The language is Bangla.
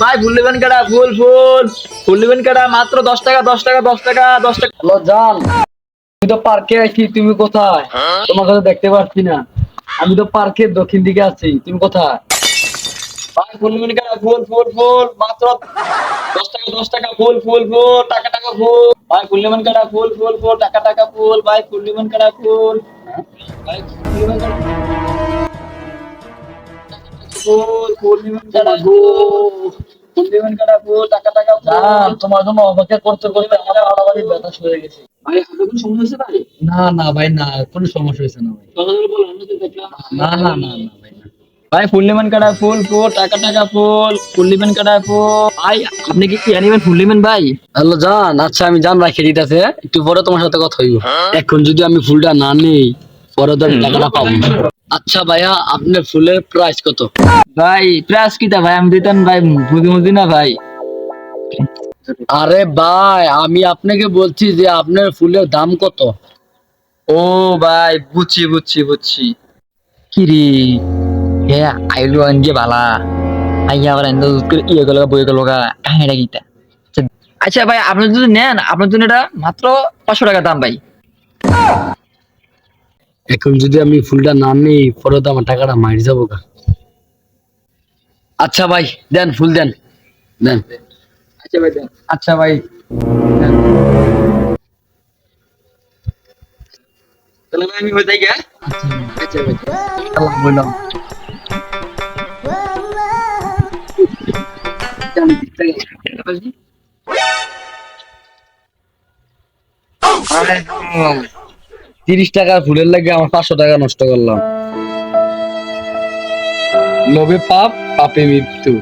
ভাই ফুল নেবেন কাটা ফুল ফুল ফুল নেবেন কাটা মাত্র দশ টাকা দশ টাকা দশ টাকা দশ টাকা। হ্যালো জান আমি তো পার্কে আছি তুমি কোথায়? তোমাকে তো দেখতে পাচ্ছি না। আমি তো পার্কের দক্ষিণ দিকে আছি তুমি কোথায়? ভাই ফুল নেবেন কাটা ফুল ফুল ফুল মাত্র দশ টাকা দশ টাকা ফুল ফুল ফুল টাকা টাকা ফুল ভাই ফুল নেবেন কাটা ফুল ফুল ফুল টাকা টাকা ফুল ভাই ফুল নেবেন কাটা ফুল ভাই ফুল নেবেন ফুল ফুল নেবেন ফুল ফুল নেবেন ফুল টাকা টাকা জান ফুল তোমার জন্য অপেক্ষা করতে করতে আমার আড়াবাড়ি ব্যথা হয়ে গেছে। ভাই আপনার কোনো সমস্যা আছে ভাই? না না ভাই না কোনো সমস্যা হয়েছে না ভাই। কথা বলে আমি তো দেখলাম। না না না না ভাই ভাই ফুল নেবেন কাটা ফুল ফুল টাকা টাকা ফুল। ফুল নেবেন কাটা ফুল ভাই আপনি কি কি নেবেন ফুল ভাই? হ্যালো জান আচ্ছা আমি জান রাখি দিতেছে একটু পরে তোমার সাথে কথা হইব। এখন যদি আমি ফুলটা না নেই পরে তো আমি টাকাটা পাবো। আচ্ছা ভাইয়া আপনার ফুলের প্রাইস কত? ভাই প্রাইস কিটা ভাই? আমি দিতাম ভাই বুঝি বুঝি না ভাই? আরে ভাই আমি আপনাকে বলছি যে আপনার ফুলের দাম কত? ও ভাই বুঝছি বুঝছি বুঝছি। কি রে? হে আইলো আনজে বালা। আইয়া আবার এন্দ ইয়ে গেল বই গেল কাহিনীটা গীতা আচ্ছা ভাই আপনি যদি নেন আপনার জন্য এটা মাত্র পাঁচশো টাকা দাম ভাই। এখন যদি আমি ফুলটা না নেই পরে তো আমার টাকাটা মারি যাব গা। আচ্ছা ভাই দেন ফুল দেন। দেন। আচ্ছা ভাই দেন। আচ্ছা ভাই তাহলে আমি হয়ে যাই আচ্ছা ভাই বললাম তিরিশ টাকার ফুলের লাগে আমার পাঁচশো টাকা নষ্ট করলাম। লোভে পাপ পাপে মৃত্যু।